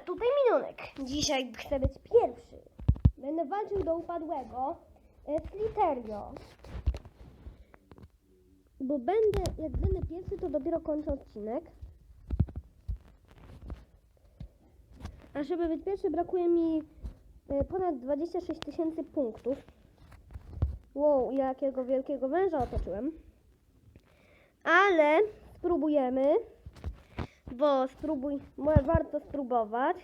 tutaj minunek. Dzisiaj chcę być pierwszy. Będę walczył do upadłego e, z Literio. Bo będę, jak będę pierwszy, to dopiero kończę odcinek. A żeby być pierwszy, brakuje mi e, ponad 26 tysięcy punktów. Wow, jakiego wielkiego węża otoczyłem. Ale spróbujemy, bo spróbuj, warto spróbować.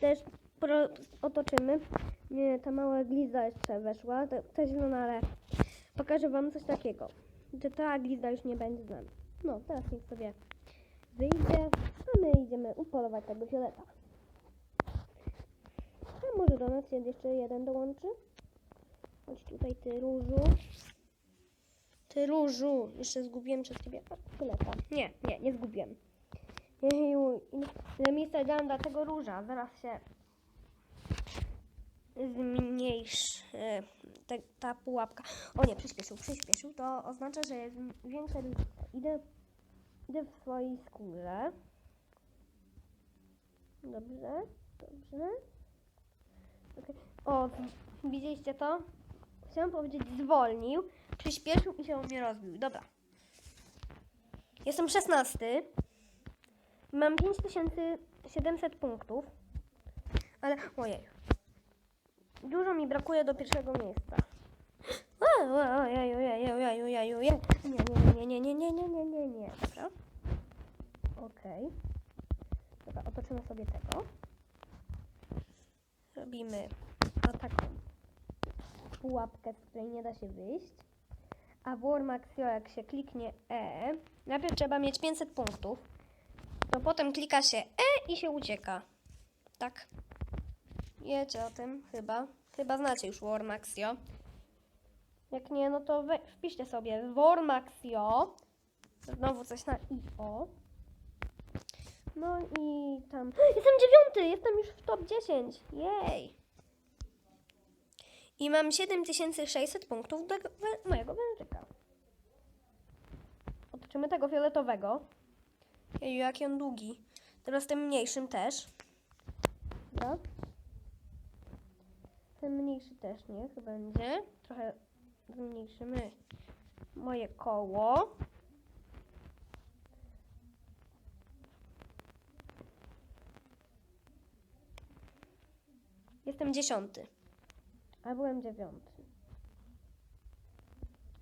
Też pro, otoczymy. Nie, ta mała glizda jeszcze weszła, ta, ta zielona, ale pokażę wam coś takiego, że ta glizda już nie będzie z nami. No, teraz niech sobie wyjdzie, a my idziemy upolować tego fioleta. A może do nas jeszcze jeden dołączy? Chodź tutaj, ty różu. Ty różu. Jeszcze zgubiłem przez ciebie a, fioleta. Nie, nie, nie zgubiłem. Jeju, ile miejsca dałam dla tego róża. Zaraz się zmniejszy e, ta pułapka. O nie, przyspieszył, przyspieszył. To oznacza, że jest różnica. Idę, idę w swojej skórze. Dobrze, dobrze. Okej. O, widzieliście to? Chciałam powiedzieć zwolnił, przyspieszył i się u mnie rozbił. Dobra. Jestem 16. Mam 5700 punktów. Ale, ojej. Dużo mi brakuje do pierwszego miejsca. Ojej, ojej, ojej, ojej, ojej. Nie, nie, nie, nie, nie, nie, nie, nie, nie. Dobra. Okej. Dobra, otoczymy sobie tego. Robimy o taką pułapkę, z której nie da się wyjść. A w jak się kliknie E, najpierw trzeba mieć 500 punktów, to potem klika się E i się ucieka. Tak. Wiecie o tym chyba. Chyba znacie już Warmaxio. Jak nie, no to we, wpiszcie sobie Warmaxio. Znowu coś na IO. No i tam. Jestem dziewiąty! Jestem już w top 10. Jej! I mam 7600 punktów do mojego wężyka. Otoczymy tego fioletowego. Jeju, jaki on długi. Teraz tym mniejszym też. Dobra. Ten mniejszy też niech będzie. Trochę zmniejszymy moje koło. Jestem dziesiąty. A byłem dziewiąty.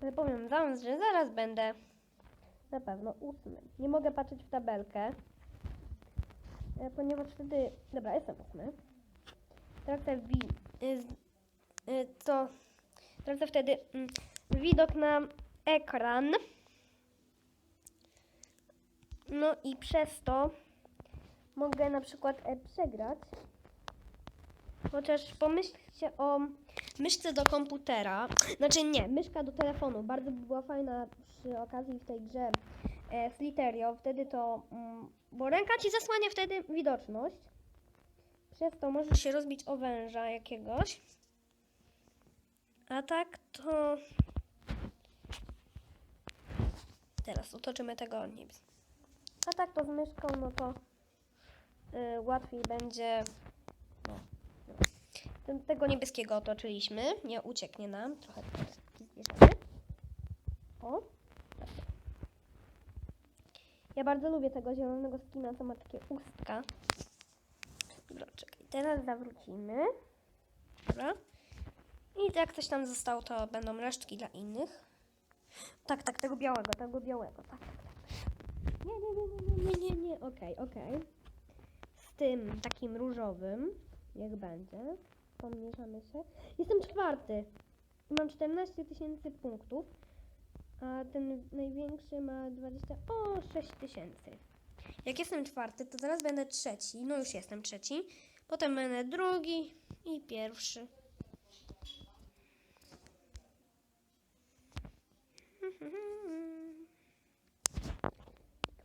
Ale powiem wam, że zaraz będę na pewno ósmy. Nie mogę patrzeć w tabelkę, e, ponieważ wtedy... Dobra, jestem ósmy. Tracę wi... z- y, to... Tracę wtedy mm, widok na ekran. No i przez to mogę na przykład e, przegrać. Chociaż pomyślcie o myszce do komputera. Znaczy nie, myszka do telefonu. Bardzo by była fajna przy okazji w tej grze e, Sliterio. Wtedy to... Mm, bo ręka ci zasłania wtedy widoczność. Przez to możesz się rozbić o węża jakiegoś. A tak to... Teraz otoczymy tego niebies. A tak to z myszką, no to y, łatwiej będzie... Ten, tego niebieskiego otoczyliśmy. Nie ucieknie nam. Trochę zbierzemy. O. tak. Ja bardzo lubię tego zielonego skina, co ma takie ustka. Dobra, czekaj. Teraz zawrócimy. Dobra. I jak coś tam zostało, to będą resztki dla innych. Tak, tak, tego białego, tego białego. Tak, tak, tak. Nie, nie, nie, nie, nie, nie, nie. Okej, okej. Z tym takim różowym, jak będzie. Pomniejszamy się. Jestem czwarty. Mam 14 tysięcy punktów. A ten największy ma 20. O, 6 tysięcy. Jak jestem czwarty, to teraz będę trzeci. No już jestem trzeci. Potem będę drugi i pierwszy.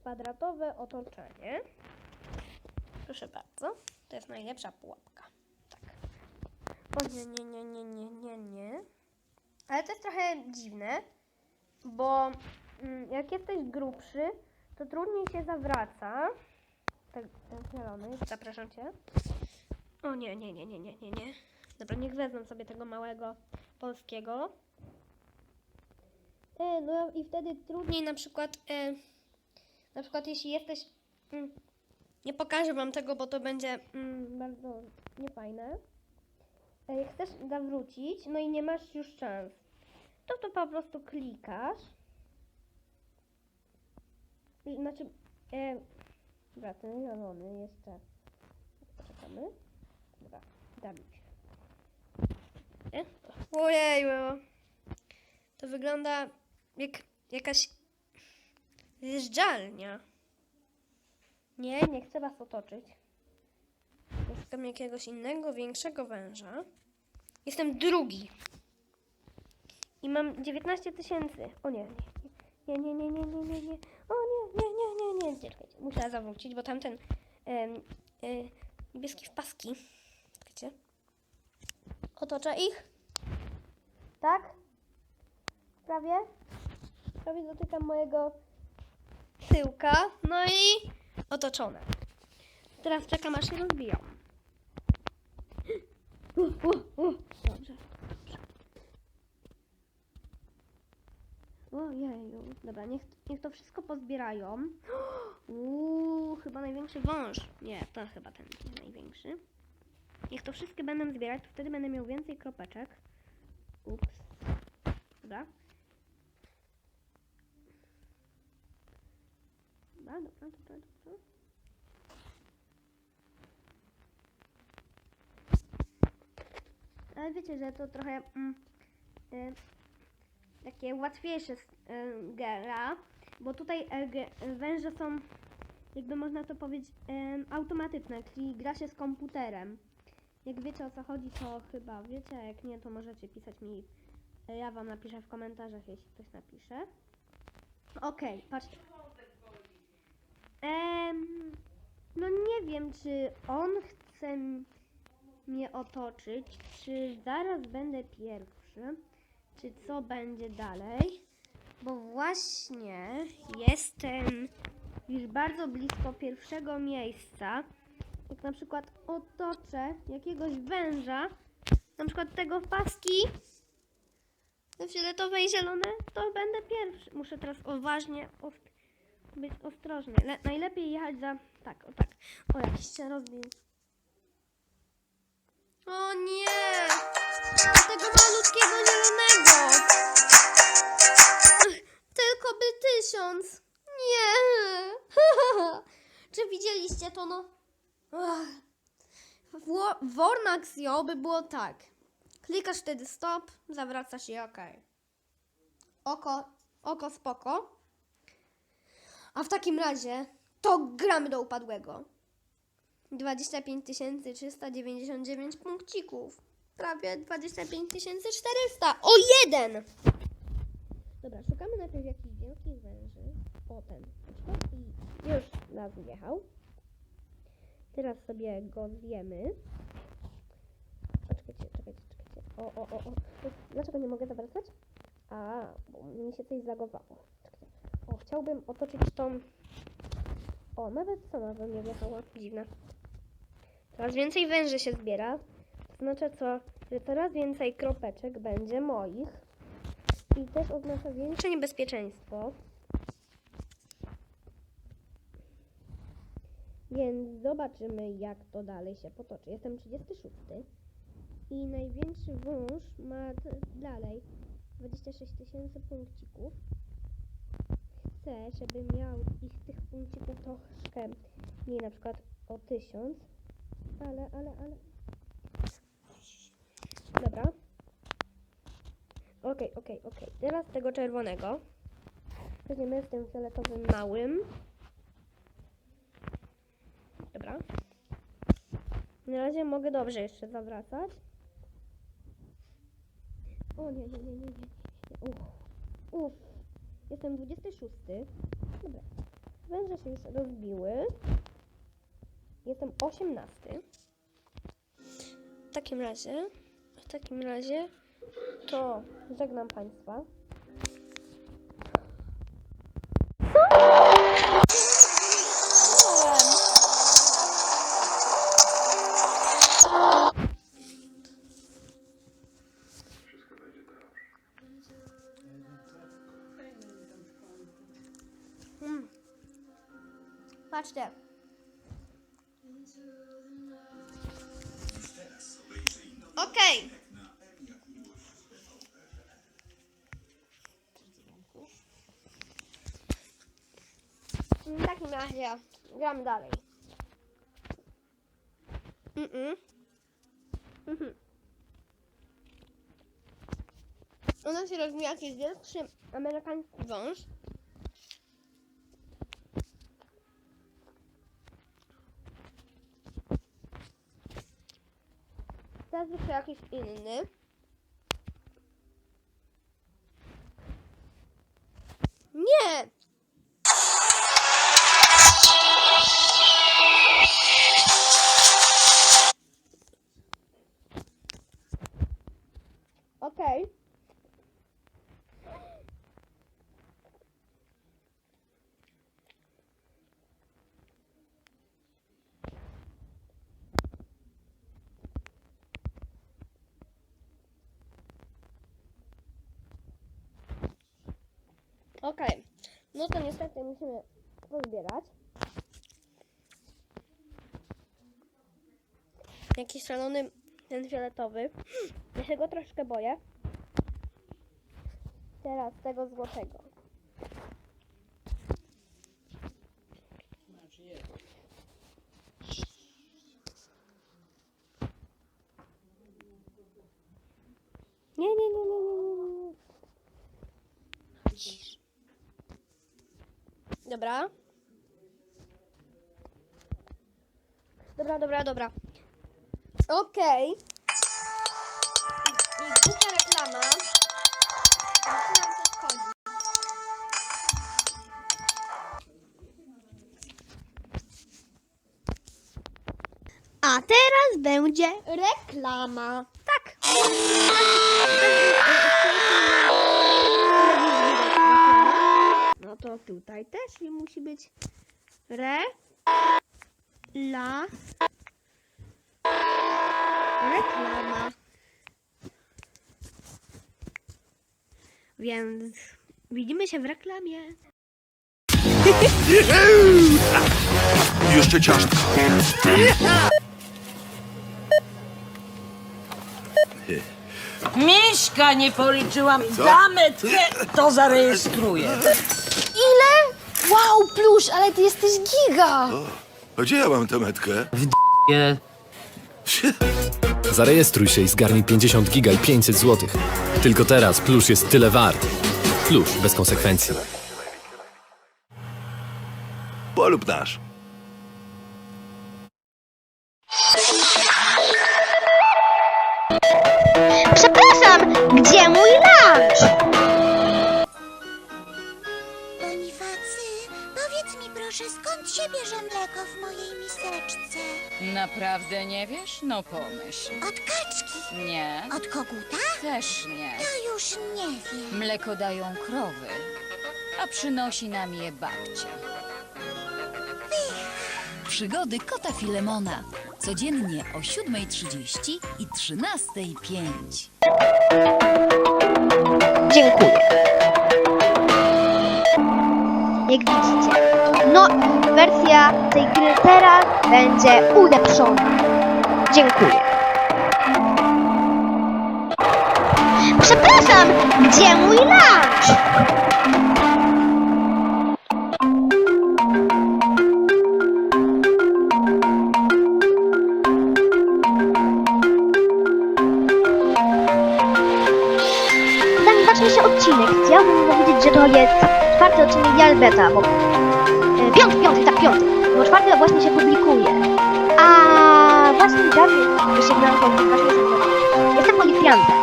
Kwadratowe otoczenie. Proszę bardzo. To jest najlepsza pułapka. Tak. O nie, nie, nie, nie, nie, nie, nie. Ale to jest trochę dziwne, bo mm, jak jesteś grubszy, to trudniej się zawraca. ten, ten zielony. Zapraszam cię. O nie, nie, nie, nie, nie, nie, nie. Dobra, niech wezmę sobie tego małego polskiego. E, no i wtedy trudniej na przykład, e, na przykład jeśli jesteś, mm, nie pokażę wam tego, bo to będzie mm, bardzo niefajne. E, jak chcesz zawrócić, no i nie masz już szans, to to po prostu klikasz. Znaczy, e, dobra, ten zielony jeszcze, poczekamy. Dobra, zabić. E? Ojeju. To wygląda jak jakaś zjeżdżalnia. Nie, nie chcę was otoczyć. Szukam jakiegoś innego, większego węża. Jestem drugi. I mam 19 tysięcy. O nie, nie, nie, nie, nie, nie, nie, nie. O nie, nie, nie, nie, nie. Czekajcie, muszę zawrócić, bo tamten em, e, niebieski w paski. Wiecie? Otoczę ich. Tak? Prawie? Prawie dotykam mojego tyłka. No i otoczone. Teraz czekam aż się rozbiją. Uh, uh, uh. Dobrze. Ojeju. Dobra, niech, niech to wszystko pozbierają. Uuu, chyba największy wąż. Nie, to chyba ten największy. Niech to wszystkie będę zbierać, to wtedy będę miał więcej kropeczek. Ups. Dobra. Dobra, dobra, dobra, dobra. Ale wiecie, że to trochę mm, y, takie łatwiejsze y, gra, bo tutaj y, węże są, jakby można to powiedzieć, y, automatyczne, czyli gra się z komputerem. Jak wiecie o co chodzi, to chyba wiecie, a jak nie, to możecie pisać mi. Ja wam napiszę w komentarzach, jeśli ktoś napisze. Okej, patrzcie. Em, no nie wiem, czy on chce mnie otoczyć, czy zaraz będę pierwszy, czy co będzie dalej, bo właśnie jestem już bardzo blisko pierwszego miejsca. Jak na przykład otoczę jakiegoś węża, na przykład tego w paski, fioletowe i zielone, to będę pierwszy. Muszę teraz uważnie być ostrożny. Le- najlepiej jechać za... Tak, o tak. O, jakiś się rozbił. Widzieliście to, no? Ach. W Wormaxio by było tak. Klikasz wtedy stop, zawracasz i OK. Oko, oko spoko. A w takim razie to gramy do upadłego. 25 399 punkcików. Prawie 25 400. O jeden! Dobra, szukamy najpierw jakichś wielkich węży. O ten. I już nas wjechał. Teraz sobie go zjemy. Poczekajcie, czekajcie, czekajcie. O, o, o, o. Dlaczego nie mogę zawracać? A, bo mi się coś zagowało. Czekajcie. O, chciałbym otoczyć tą... O, nawet sama we mnie wjechała. Dziwne. Coraz więcej węży się zbiera. To znaczy co? Że coraz więcej kropeczek będzie moich. I też oznacza większe niebezpieczeństwo. Więc zobaczymy, jak to dalej się potoczy. Jestem 36. I największy wąż ma dalej 26 tysięcy punkcików. Chcę, żeby miał ich tych punkcików troszkę mniej, na przykład o 1000. Ale, ale, ale. Dobra. Okej, okej, okej. Teraz tego czerwonego. Weźmiemy z tym fioletowym małym. Dobra. Na razie mogę dobrze jeszcze zawracać. O nie, nie, nie, nie, nie. Uff. Jestem 26. Dobra. Węże się już rozbiły. Jestem 18. W takim razie, w takim razie to żegnam Państwa. Patrzcie. Okej. W takim razie gramy dalej. Mm-mm. Mhm. U nas się rozwija jakiś większy amerykański wąż. Jeszcze jakiś inny. Nie! Okej. No to niestety musimy pozbierać. Jakiś szalony ten fioletowy. Ja się go troszkę boję. Teraz tego złotego. Nie, nie, nie, nie, nie, nie, nie. Cisz. Dobra. Dobra, dobra, dobra. Okej. I głupia reklama. A teraz będzie reklama. Tak. To tutaj też i musi być re la reklama. Więc widzimy się w reklamie. Jeszcze ciastko. Mieszka nie policzyłam. Za metkę to zarejestruję. Wow, plusz, ale ty jesteś giga! A gdzie ja mam tę metkę? Nie. Zarejestruj się i zgarnij 50 giga i 500 zł. Tylko teraz plusz jest tyle wart. Plusz bez konsekwencji. Polub nasz. Przepraszam, gdzie mój skąd się bierze mleko w mojej miseczce? Naprawdę nie wiesz? No pomyśl. Od kaczki? Nie, Od koguta? też nie. To już nie wiem. Mleko dają krowy, a przynosi nam je babcia. Przygody kota Filemona. Codziennie o 7.30 i 13.05. Dziękuję. Jak widzicie, no wersja tej gry teraz będzie ulepszona. Dziękuję. Przepraszam, gdzie mój lunch? Zanim zacznie się odcinek, chciałbym powiedzieć, że to jest odcinek Jalbeta, bo... E, piąty, piąty, tak, piąty. Bo czwarty właśnie się publikuje. A właśnie dawniej wysięgnąłem komuś, właśnie jestem policjantem,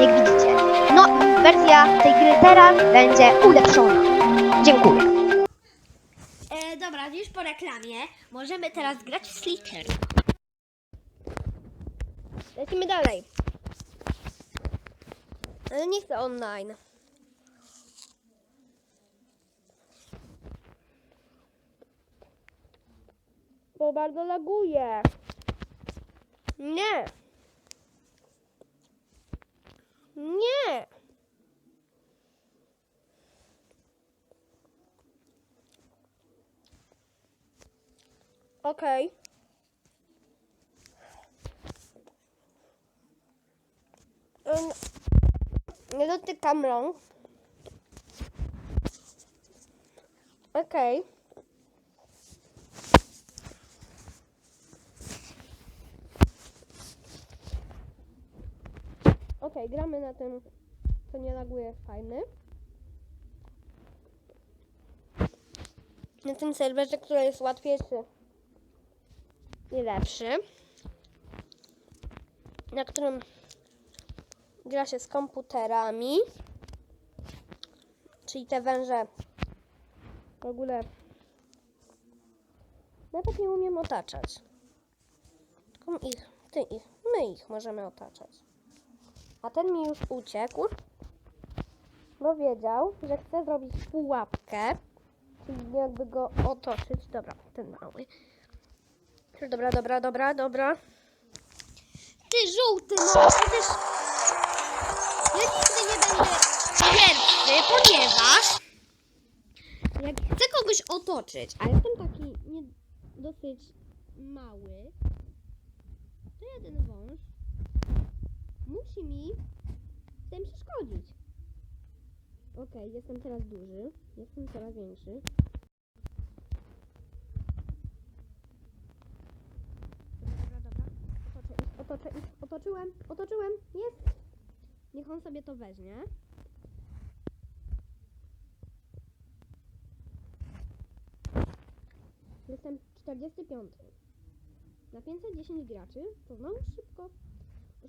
jak widzicie. No, wersja tej gry teraz będzie ulepszona. Dziękuję. E, dobra, już po reklamie możemy teraz grać w Slicker. Lecimy dalej. Ale nie chcę online. Bo bardzo laguje. Nie. Nie. Okej. Ym, Nie dotykam rąk. Okej. Okej, gramy na tym, co nie laguje, fajny. Na tym serwerze, który jest łatwiejszy i lepszy. Na którym gra się z komputerami. Czyli te węże w ogóle nawet nie umiem otaczać. Tylko ich, ty ich, my ich możemy otaczać. A ten mi już uciekł, bo wiedział, że chce zrobić pułapkę, czyli jakby go otoczyć. Dobra, ten mały. Dobra, dobra, dobra, dobra. Ty żółty, no przecież ja nigdy nie będę pierwszy, ponieważ jak chcę kogoś otoczyć, a jestem taki nie, dosyć mały, to jeden wąż musi mi w tym przeszkodzić. Okej, jestem teraz duży, jestem coraz większy. Dobra, dobra. Ich, otoczyłem, otoczyłem, jest. Niech on sobie to weźmie. Jestem 45. Na 510 graczy to znowu szybko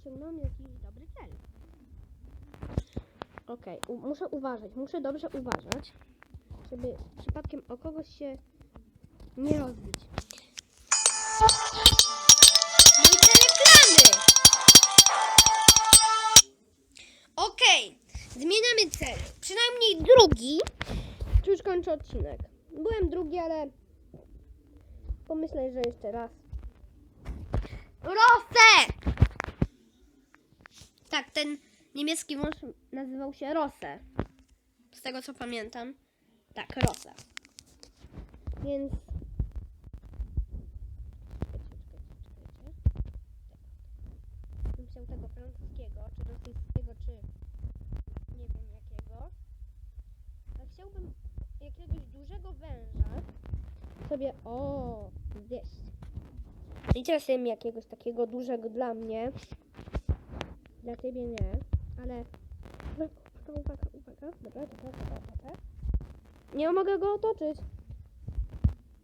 osiągnąłem jakiś dobry cel. Okej, u- muszę uważać, muszę dobrze uważać, żeby przypadkiem o kogoś się nie rozbić. Te reklamy! Okej, zmieniamy cel. Przynajmniej drugi. Czy już kończę odcinek? Byłem drugi, ale pomyślę, że jeszcze raz. Rosę! Tak, ten niemiecki wąż nazywał się Rosę. Z tego co pamiętam. Tak, Rosę. Więc... Chciał tego francuskiego, czy rosyjskiego, czy nie wiem jakiego. A chciałbym jakiegoś dużego węża sobie, o, zjeść. I teraz jakiegoś takiego dużego dla mnie. Dla ciebie nie, ale... Uwaga, uwaga, uwaga. Dobra, dobra, dobra, dobra. Nie mogę go otoczyć.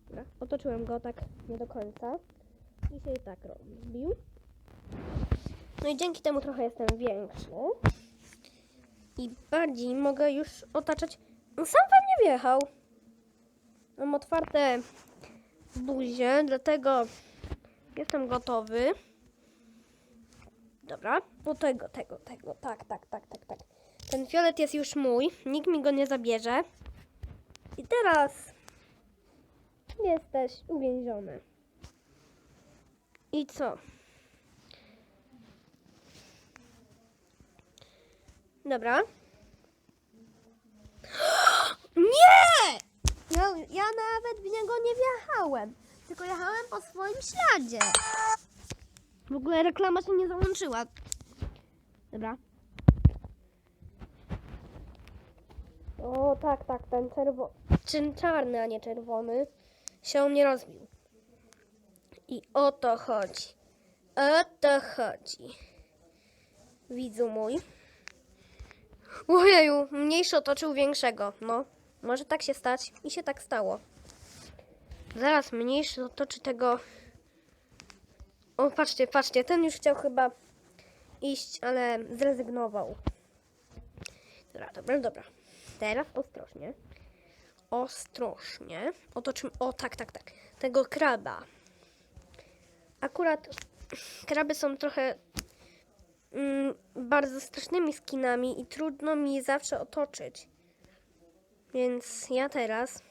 Dobra, otoczyłem go tak nie do końca. I się tak rozbił. No i dzięki temu trochę jestem większy. I bardziej mogę już otaczać. On sam we mnie wjechał. Mam otwarte buzie, dlatego jestem gotowy. Dobra, o tego, tego, tego, tak, tak, tak, tak, tak. Ten fiolet jest już mój, nikt mi go nie zabierze. I teraz jesteś uwięziony. I co? Dobra. Nie! Ja, ja nawet w niego nie wjechałem, tylko jechałem po swoim śladzie. W ogóle reklama się nie załączyła. Dobra. O, tak, tak, ten czerwony, ten czarny, a nie czerwony, się u mnie rozbił. I o to chodzi. O to chodzi. Widzu mój. Ojeju, mniejszy otoczył większego. No, może tak się stać. I się tak stało. Zaraz mniejszy otoczy tego... O, patrzcie, patrzcie, ten już chciał chyba iść, ale zrezygnował. Dobra, dobra, dobra. Teraz ostrożnie. Ostrożnie. Otoczymy... O, tak, tak, tak. Tego kraba. Akurat kraby są trochę mm, bardzo strasznymi skinami i trudno mi je zawsze otoczyć. Więc ja teraz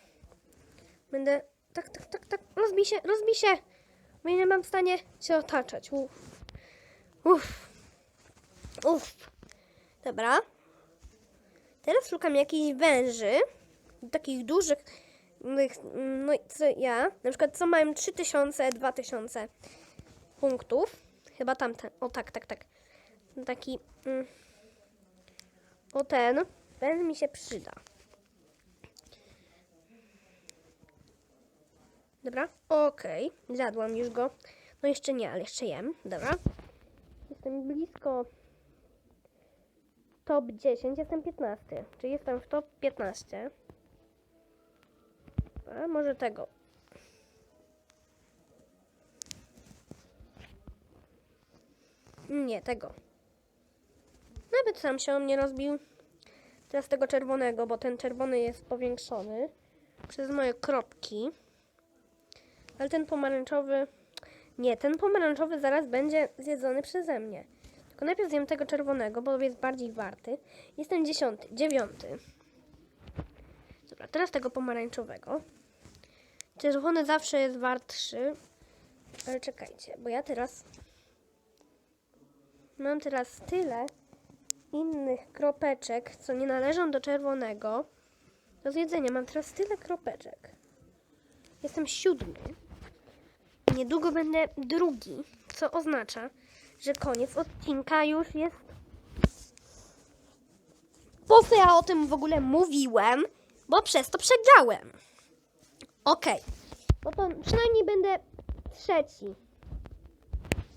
będę. Tak, tak, tak, tak. Rozbij się, rozbij się! Ja nie mam w stanie się otaczać. Uff. Uff. Uff. Dobra. Teraz szukam jakichś węży. Takich dużych. no, no i co ja, na przykład co mają 3000, 2000 punktów, chyba tamten, o tak, tak, tak, taki, mm, o ten, ten mi się przyda. Dobra, okej, zjadłam już go, no jeszcze nie, ale jeszcze jem, dobra. Jestem blisko top 10, jestem 15, czyli jestem w top 15. A może tego. Nie, tego. Nawet sam się o mnie rozbił. Teraz tego czerwonego, bo ten czerwony jest powiększony przez moje kropki. Ale ten pomarańczowy... Nie, ten pomarańczowy zaraz będzie zjedzony przeze mnie. Tylko najpierw zjem tego czerwonego, bo jest bardziej warty. Jestem dziesiąty, dziewiąty. Dobra, teraz tego pomarańczowego. Czerwony zawsze jest wartszy. Ale czekajcie, bo ja teraz mam teraz tyle innych kropeczek, co nie należą do czerwonego. Do zjedzenia mam teraz tyle kropeczek. Jestem siódmy. Niedługo będę drugi, co oznacza, że koniec odcinka już jest. Po co ja o tym w ogóle mówiłem? Bo przez to przegrałem. Okej. No to przynajmniej będę trzeci.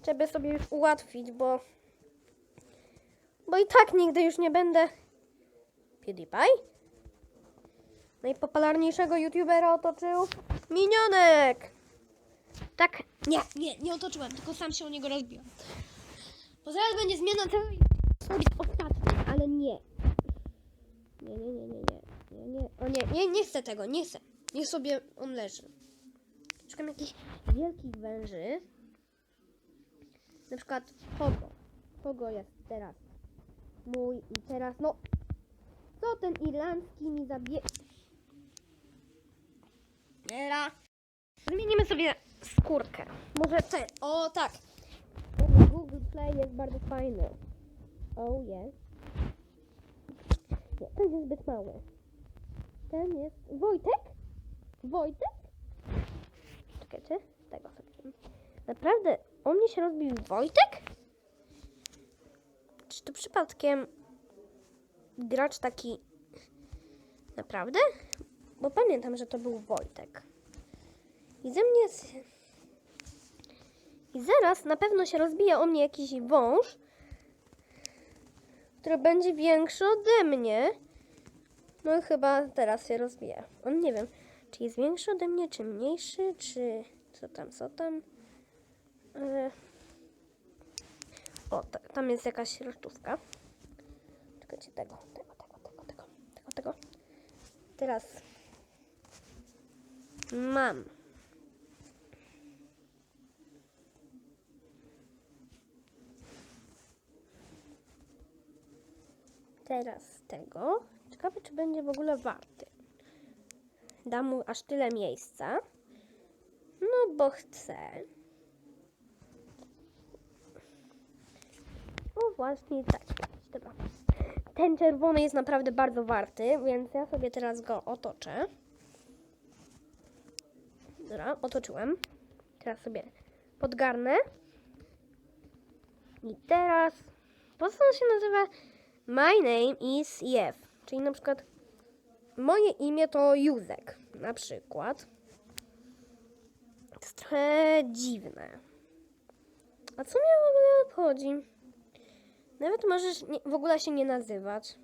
Żeby sobie już ułatwić, bo. Bo i tak nigdy już nie będę. PewDiePie? Najpopularniejszego youtubera otoczył minionek! Tak, nie, nie, nie otoczyłem, tylko sam się o niego rozbiłem. Bo zaraz będzie zmiana całej być ostatni, ale nie. Nie, nie, nie, nie, nie. Nie, nie. O nie, nie, nie chcę tego, nie chcę. Niech sobie on leży. Szukam jakichś wielkich węży. Na przykład Pogo. Pogo jest teraz mój i teraz, no. Co ten irlandzki mi zabie... Era. Zmienimy sobie skórkę. Może ten. O tak. Google Play jest bardzo fajny. Oh yes. Nie, ten jest zbyt mały. Ten jest... Wojtek? Wojtek? Czekajcie, tego sobie. Naprawdę, o mnie się rozbił Wojtek? Czy to przypadkiem gracz taki... Naprawdę? Bo pamiętam, że to był Wojtek. I ze mnie... I zaraz na pewno się rozbije o mnie jakiś wąż, który będzie większy ode mnie. No chyba teraz się rozbije. On nie wiem, czy jest większy ode mnie, czy mniejszy, czy co tam, co tam. Ale... O, ta, tam jest jakaś resztówka. Czekajcie, tego, tego, tego, tego, tego, tego, tego. Teraz mam. Teraz tego. Ciekawe, czy będzie w ogóle warty. Dam mu aż tyle miejsca. No, bo chcę. O, właśnie tak. Dobra. Ten czerwony jest naprawdę bardzo warty, więc ja sobie teraz go otoczę. Dobra, otoczyłem. Teraz sobie podgarnę. I teraz. Po co on się nazywa? My name is Jeff. Czyli na przykład moje imię to Józek. Na przykład. To jest trochę dziwne. A co mnie w ogóle obchodzi? Nawet możesz nie, w ogóle się nie nazywać.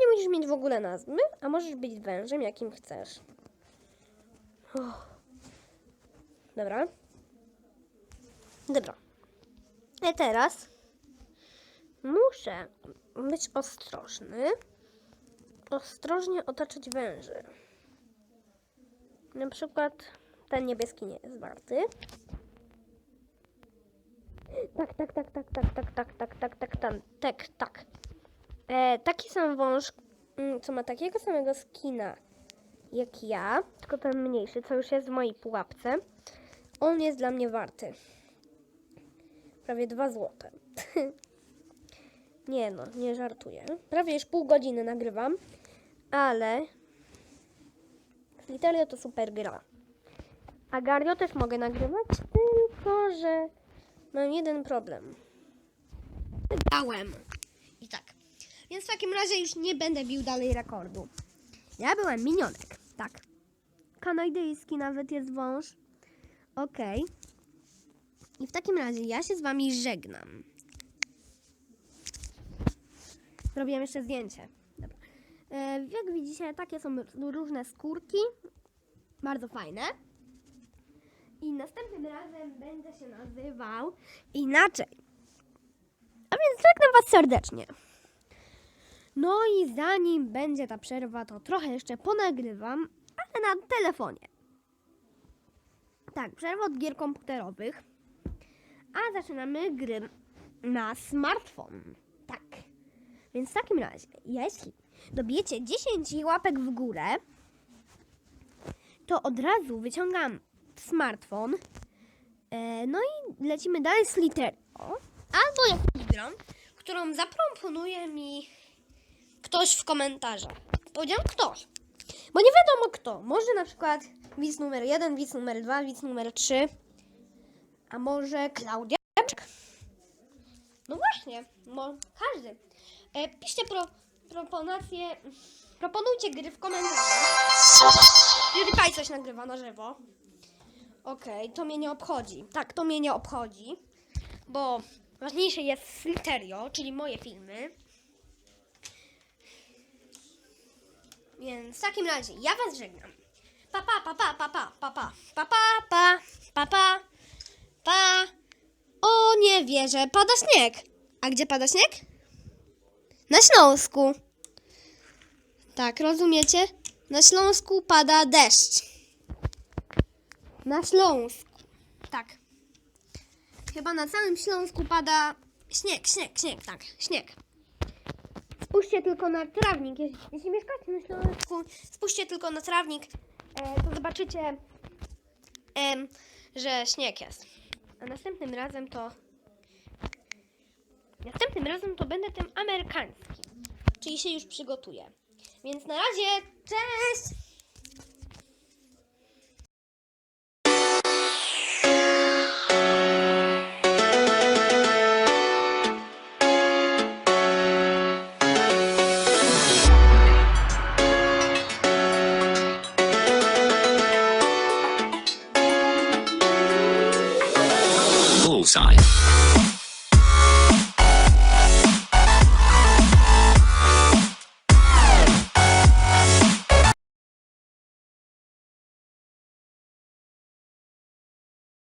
Nie musisz mieć w ogóle nazwy, a możesz być wężem, jakim chcesz. Dobra. Dobra. I teraz muszę być ostrożny. Ostrożnie otaczać węży. Na przykład ten niebieski nie jest warty. Tak, tak, tak, tak, tak, tak, tak, tak, tak, tak, tak, tak, tak. E, taki sam wąż, mm, co ma takiego samego skina jak ja, tylko ten mniejszy, co już jest w mojej pułapce, on jest dla mnie warty. Prawie 2 złote. Nie no, nie żartuję. Prawie już pół godziny nagrywam, ale Sliterio to super gra. A Gario też mogę nagrywać, tylko że mam jeden problem. Dałem. I tak. Więc w takim razie już nie będę bił dalej rekordu. Ja byłem minionek, tak. Kanadyjski nawet jest wąż. Okej. I w takim razie ja się z wami żegnam. Zrobiłem jeszcze zdjęcie. Dobra. E, jak widzicie, takie są różne skórki. Bardzo fajne. I następnym razem będę się nazywał inaczej. A więc żegnam Was serdecznie. No i zanim będzie ta przerwa, to trochę jeszcze ponagrywam, ale na telefonie. Tak, przerwa od gier komputerowych. A zaczynamy gry na smartfon. Więc w takim razie, jeśli dobijecie 10 łapek w górę, to od razu wyciągam smartfon. E, no i lecimy dalej z literą. Albo jakąś grą, którą zaproponuje mi ktoś w komentarzach. Powiedziałam ktoś. Bo nie wiadomo kto. Może na przykład widz numer 1, widz numer 2, widz numer 3. A może Klaudia? No właśnie, każdy. E, piszcie pro, proponacje, proponujcie gry w komentarzach. PewDiePie coś nagrywa na żywo. Okej, to mnie nie obchodzi. Tak, to mnie nie obchodzi, bo ważniejsze jest Fliterio, czyli moje filmy. Więc w takim razie ja was żegnam. Pa pa pa pa pa pa pa pa pa pa pa pa pa pa O nie wierzę, pada śnieg. A gdzie pada śnieg? Na Śląsku. Tak, rozumiecie? Na Śląsku pada deszcz. Na Śląsku. Tak. Chyba na całym Śląsku pada śnieg, śnieg, śnieg, tak, śnieg. Spójrzcie tylko na trawnik. Jeśli, mieszkacie na Śląsku, spójrzcie tylko na trawnik, e, to zobaczycie, że śnieg jest. A następnym razem to. Następnym razem to będę tym amerykańskim. Czyli się już przygotuję. Więc na razie, cześć! Bullseye.